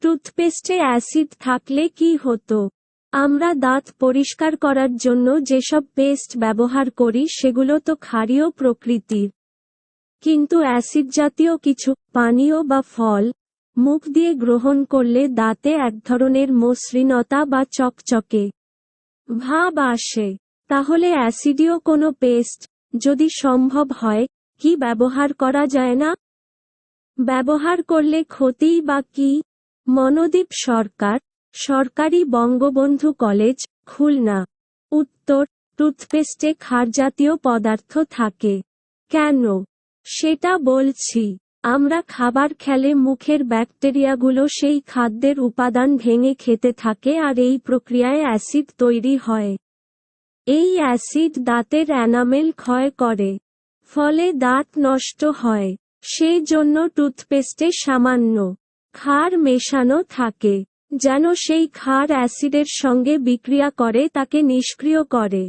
টুথপেস্টে acid থাকলে কি হতো? আমরা দাঁত পরিষ্কার করার জন্য যেসব পেস্ট ব্যবহার করি সেগুলো তো ক্ষারীয় প্রকৃতির। কিন্তু অ্যাসিড জাতীয় কিছু, পানীয় বা ফল, মুখ দিয়ে গ্রহণ করলে দাঁতে এক ধরনের মসৃণতা বা চকচকে ভাব আসে। তাহলে অ্যাসিডীয় কোনো পেস্ট যদি সম্ভব হয়, কি ব্যবহার করা যায় না? ব্যবহার করলে ক্ষতি বা কি? মনোদীপ সরকার, সরকারি বঙ্গবন্ধু কলেজ, খুলনা। উত্তর, টুথপেস্টে ক্ষারজাতীয় পদার্থ থাকে। কেন? সেটা বলছি, আমরা খাবার খেলে মুখের ব্যাকটেরিয়াগুলো সেই খাদ্যের উপাদান ভেঙে খেতে থাকে আর এই প্রক্রিয়ায় অ্যাসিড তৈরি হয়। এই অ্যাসিড দাঁতের অ্যানামেল ক্ষয় করে, ফলে দাঁত নষ্ট হয়, সেই জন্য টুথপেস্টে সামান্য ক্ষার মেশানো থাকে, যেন সেই ক্ষার অ্যাসিডের সঙ্গে বিক্রিয়া করে, তাকে নিষ্ক্রিয় করে।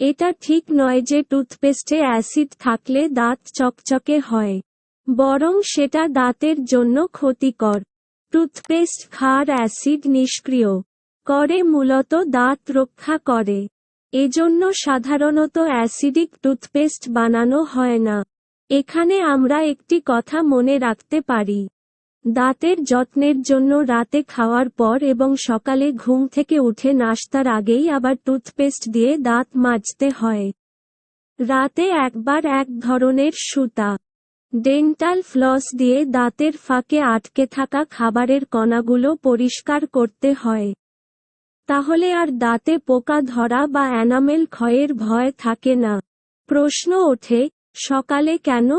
এটা ঠিক নয় যে টুথপেস্টে অ্যাসিড থাকলে দাঁত চকচকে হয়, বরং সেটা দাঁতের জন্য ক্ষতিকর। টুথপেস্ট ক্ষার অ্যাসিড নিষ্ক্রিয় করে, মূলত দাঁত রক্ষা করে। এজন্য সাধারণত অ্যাসিডিক টুথপেস্ট বানানো হয় না। এখানে আমরা একটি কথা মনে রাখতে পারি। দাঁতের যত্নের জন্য রাতে খাওয়ার পর এবং সকালে ঘুম থেকে উঠে নাস্তার আগেই আবার টুথপেস্ট দিয়ে দাঁত মাজতে হয়। রাতে একবার এক ধরনের সুতা, ডেন্টাল ফ্লস দিয়ে দাঁতের ফাঁকে আটকে থাকা খাবারের কণাগুলো পরিষ্কার করতে হয়। তাহলে আর দাঁতে পোকা ধরা বা অ্যানামেল ক্ষয়ের ভয় থাকে না। প্রশ্ন ওঠে, সকালে কেন?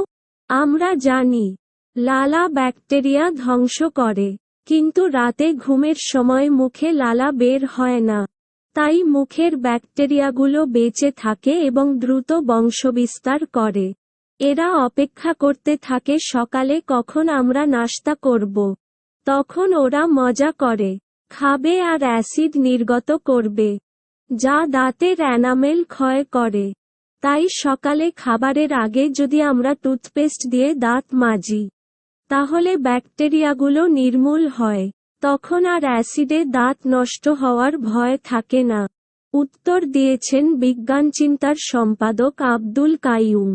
আমরা জানি। লালা ব্যাকটেরিয়া ধ্বংস করে। কিন্তু রাতে ঘুমের সময় মুখে লালা বের হয় না। তাই মুখের ব্যাকটেরিয়াগুলো বেঁচে থাকে এবং দ্রুত বংশবিস্তার করে। এরা অপেক্ষা করতে থাকে সকালে কখন আমরা নাস্তা করব। তখন ওরা মজা করে, খাবে আর অ্যাসিড নির্গত করবে, যা দাঁতের অ্যানামেল ক্ষয় করে। তাই সকালে খাবারের আগে যদি আমরা টুথপেস্ট দিয়ে দাঁত মাজি তাহলে ব্যাকটেরিয়াগুলো নির্মূল হয়। তখন আর অ্যাসিডে দাঁত নষ্ট হওয়ার ভয় থাকে না। উত্তর দিয়েছেন বিজ্ঞান চিন্তার সম্পাদক আব্দুল কাইয়ুম।